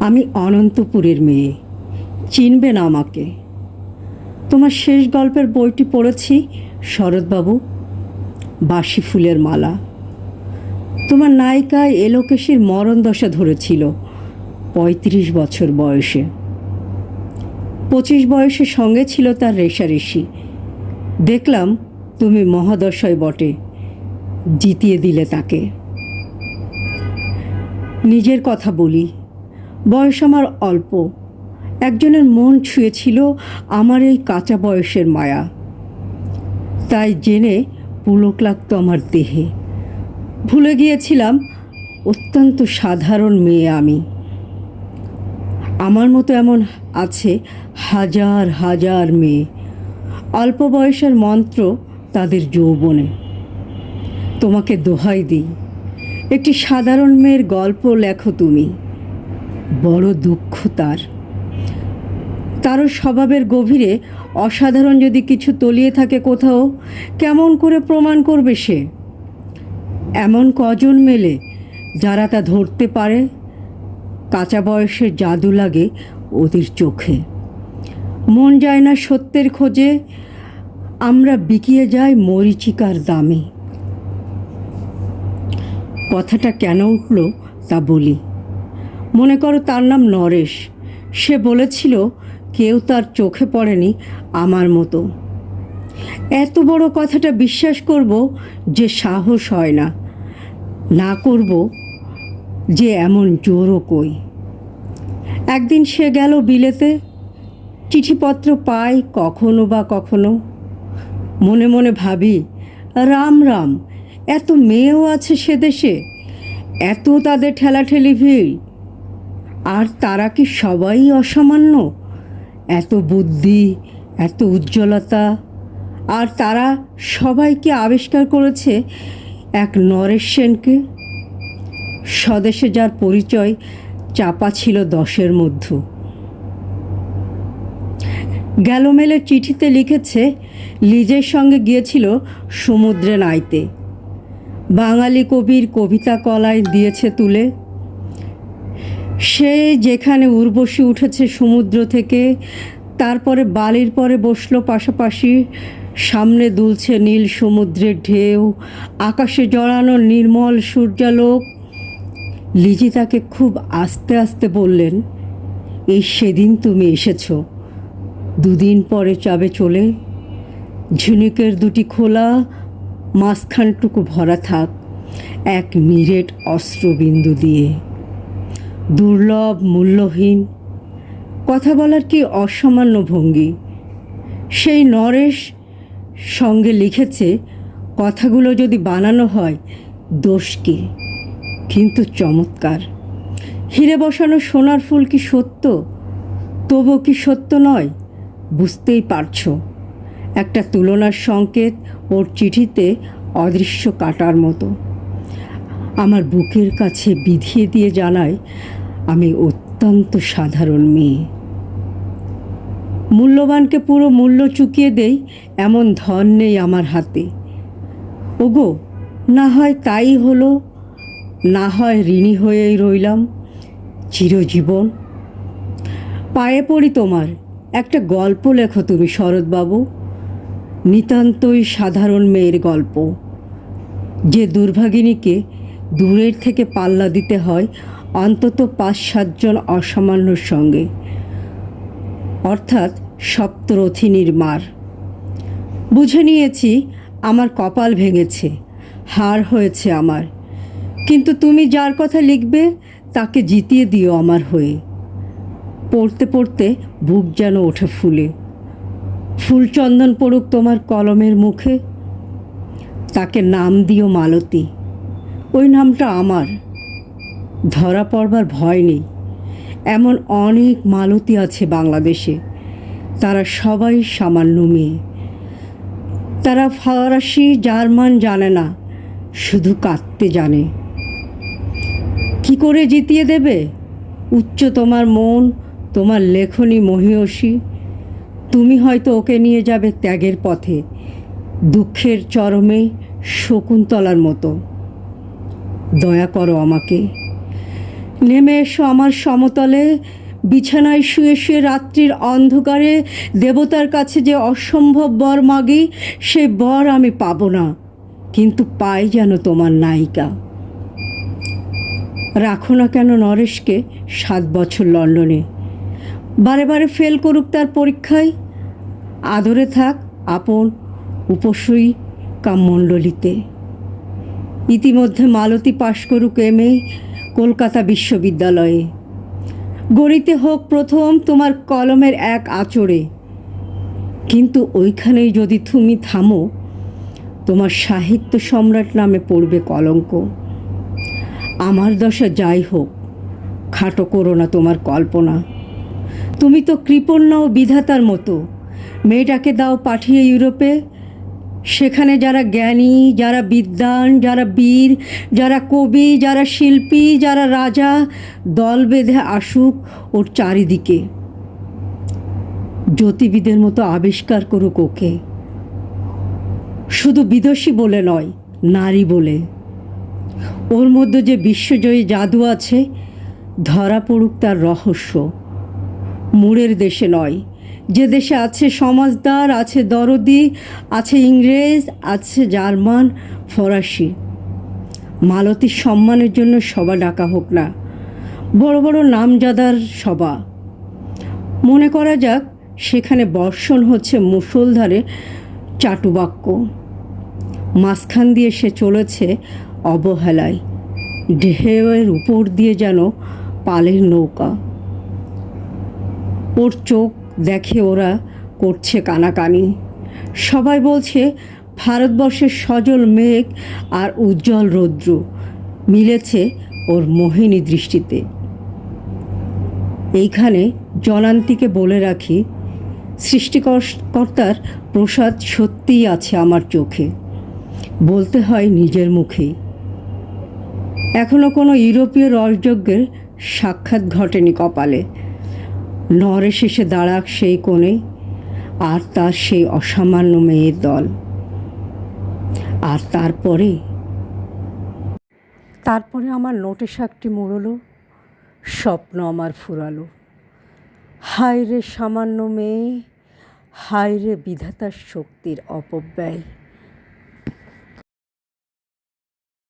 আমি অনন্তপুরের মেয়ে। চিনবে না আমাকে। তোমার শেষ গল্পের বইটি পড়েছি শরৎবাবু বাসি ফুলের মালা। তোমার নায়িকায় এলোকেশীর মরণ দশা ধরেছিল পঁয়ত্রিশ বছর বয়সে। পঁচিশ বয়সের সঙ্গে ছিল তার রেশারেশি। দেখলাম তুমি মহাদশয় বটে, জিতিয়ে দিলে তাকে। নিজের কথা বলি বয়স আমার অল্প। একজনের মন ছুঁয়েছিল আমার এই কাঁচা বয়সের মায়া। তাই জেনে পুলক লাগতো আমার দেহে। ভুলে গিয়েছিলাম, অত্যন্ত সাধারণ মেয়ে আমি। আমার মতো এমন আছে হাজার হাজার মেয়ে। অল্প বয়সের মন্ত্র তাদের যৌবনে। তোমাকে দোহাই দিই। একটি সাধারণ মেয়ের গল্প লেখো তুমি। বড় দুঃখ তার। তারও স্বভাবের গভীরে অসাধারণ যদি কিছু তলিয়ে থাকে কোথাও, কেমন করে প্রমাণ করবে সে? এমন কজন মেলে যারা তা ধরতে পারে? কাঁচা বয়সের জাদু লাগে ওদের চোখে। মন যায় না সত্যের খোঁজে, আমরা বিকিয়ে যাই মরিচিকার দামে। কথাটা কেন উঠল তা বলি। মনে করো তার নাম নরেশ। সে বলেছিল, কেউ তার চোখে পড়েনি আমার মতো। এত বড় কথাটা বিশ্বাস করব যে সাহস হয় না। না করব যে এমন জোরও কই। একদিন সে গেল বিলেতে। চিঠিপত্র পাই কখনো বা কখনো। মনে মনে ভাবি, রাম রাম, এত মেয়েও আছে সে দেশে, এত তাদের ঠেলাঠেলি ভিড়। আর তারা কি সবাই অসামান্য? এত বুদ্ধি, এত উজ্জ্বলতা। আর তারা সবাইকে আবিষ্কার করেছে এক নরেশ সেনকে স্বদেশে যার পরিচয় চাপা ছিল দশের মধ্যে। গ্যালোমেলের চিঠিতে লিখেছে, লিজের সঙ্গে গিয়েছিল সমুদ্রে নাইতে। বাঙালি কবির কবিতা কলায় দিয়েছে তুলে। সে যেখানে উর্বশী উঠেছে সমুদ্র থেকে, তারপরে বালির পরে বসল পাশাপাশি। সামনে দুলছে নীল সমুদ্রের ঢেউ, আকাশে জড়ানো নির্মল সূর্যালোক। লিজি তাকে খুব আস্তে আস্তে বললেন, এই সেদিন তুমি এসেছ। দুদিন পরে চাবে চলে। ঝিনুকের দুটি খোলা, মাঝখানটুকু ভরা থাক, এক মিরেট অস্ত্রবিন্দু দিয়ে। দুর্লভ, মূল্যহীন, কথা বলার কি অসামান্য ভঙ্গি? সেই নরেশ সঙ্গে লিখেছে, কথাগুলো যদি বানানো হয়, দোষ কি? কিন্তু চমৎকার। হিরে বসানো সোনার ফুল কি সত্য? তবু কি সত্য নয়? বুঝতেই পারছ। একটা তুলনার সংকেত ওর চিঠিতে অদৃশ্য কাটার মতো। আমার বুকের কাছে বিধিয়ে দিয়ে জানায় আমি অত্যন্ত সাধারণ মেয়ে। মূল্যবানকে পুরো মূল্য চুকিয়ে দেই এমন ধন নেই আমার হাতে। ওগো, না হয় তাই হলো, না হয় ঋণী হয়েই রইলাম, চিরজীবন। পায়ে পড়ি তোমার, একটা গল্প লেখো তুমি শরৎবাবু। নিতান্তই সাধারণ মেয়ের গল্প। যে দুর্ভাগিনীকে দূরের থেকে পাল্লা দিতে হয় অন্তত পাঁচ সাতজন অসামান্যর সঙ্গে। অর্থাৎ সপ্তরথিনীর মার। বুঝে নিয়েছি, আমার কপাল ভেঙেছে হার হয়েছে আমার। কিন্তু তুমি যার কথা লিখবে, তাকে জিতিয়ে দিও আমার হয়ে। পড়তে পড়তে বুক যেন ওঠে ফুলে। ফুলচন্দন পড়ুক তোমার কলমের মুখে। তাকে নাম দিও মালতী। ওই নামটা আমার। ধরা পড়বার ভয় নেই। এমন অনেক মালতী আছে বাংলাদেশে। তারা সবাই সামান্য মেয়ে। তারা ফরাসি, জার্মান জানে না, শুধু কাঁদতে জানে। কি করে জিতিয়ে দেবে? উচ্চ তোমার মন, তোমার লেখনী মহিয়সী। তুমি হয়তো ওকে নিয়ে যাবে ত্যাগের পথে, দুঃখের চরমে শকুন্তলার মতো। দয়া করো আমাকে। নেমে এসো আমার সমতলে। বিছানায় শুয়ে শুয়ে রাত্রির অন্ধকারে দেবতার কাছে যে অসম্ভব বর মাগি, সে বর আমি পাবো না। কিন্তু পাই যেন তোমার নায়িকা। রাখো না কেন নরেশকে সাত বছর লন্ডনে। বারে বারে ফেল করুক তার পরীক্ষায়। আদরে থাক আপন উপসই কামমণ্ডলীতে। ইতিমধ্যে মালতী পাশ করুক এম এ কলকাতা বিশ্ববিদ্যালয়ে। গড়িতে হোক প্রথম তোমার কলমের এক আচরে কিন্তু ওইখানেই যদি তুমি থামো, তোমার সাহিত্য সম্রাট নামে পড়বে কলঙ্ক। আমার দশা যাই হোক, খাটো করো না তোমার কল্পনা। তুমি তো কৃপণ্য ও বিধাতার মতো। মেয়েটাকে দাও পাঠিয়ে ইউরোপে সেখানে যারা জ্ঞানী, যারা বিদ্বান, যারা বীর, যারা কবি, যারা শিল্পী, যারা রাজা, দল বেঁধে আসুক ওর চারিদিকে। জ্যোতিবিদের মতো আবিষ্কার করুক ওকে। শুধু বিদোষী বলে নয়, নারী বলে। ওর মধ্যে যে বিশ্বজয়ী জাদু আছে, ধরা পড়ুক তার রহস্য। মুড়ের দেশে নয় যে দেশে আছে সমাজদার, আছে দরদি, আছে ইংরেজ, আছে জার্মান, ফরাসি। মালতীর সম্মানের জন্য সভা ডাকা হোক না, বড় বড় নামজাদার সভা। মনে করা যাক, সেখানে বর্ষণ হচ্ছে মুষলধারে চাটুবাক্য। মাঝখান দিয়ে সে চলেছে অবহেলায়, ঢেউয়ের উপর দিয়ে যেন পালের নৌকা। ওর চোখ দেখে ওরা করছে কানাকানি। সবাই বলছে, ভারতবর্ষের সজল মেঘ আর উজ্জ্বল রৌদ্র মিলেছে ওর মোহিনী দৃষ্টিতে। এইখানে জনান্তিকে বলে রাখি, সৃষ্টিকর্তার প্রসাদ সত্যিই আছে আমার চোখে। বলতে হয় নিজের মুখেই। এখনও কোনো ইউরোপীয় রসযজ্ঞের সাক্ষাৎ ঘটেনি কপালে। নরে শেষে দাঁড়াক সেই কোণে, আর তার সেই অসামান্য মেয়ের দল। আর তারপরে? তারপরে আমার নোটে শাকটি মুড়লো, স্বপ্ন আমার ফুরালো। হায় রে সামান্য মেয়ে হায় রে বিধাতার শক্তির অপব্যয়।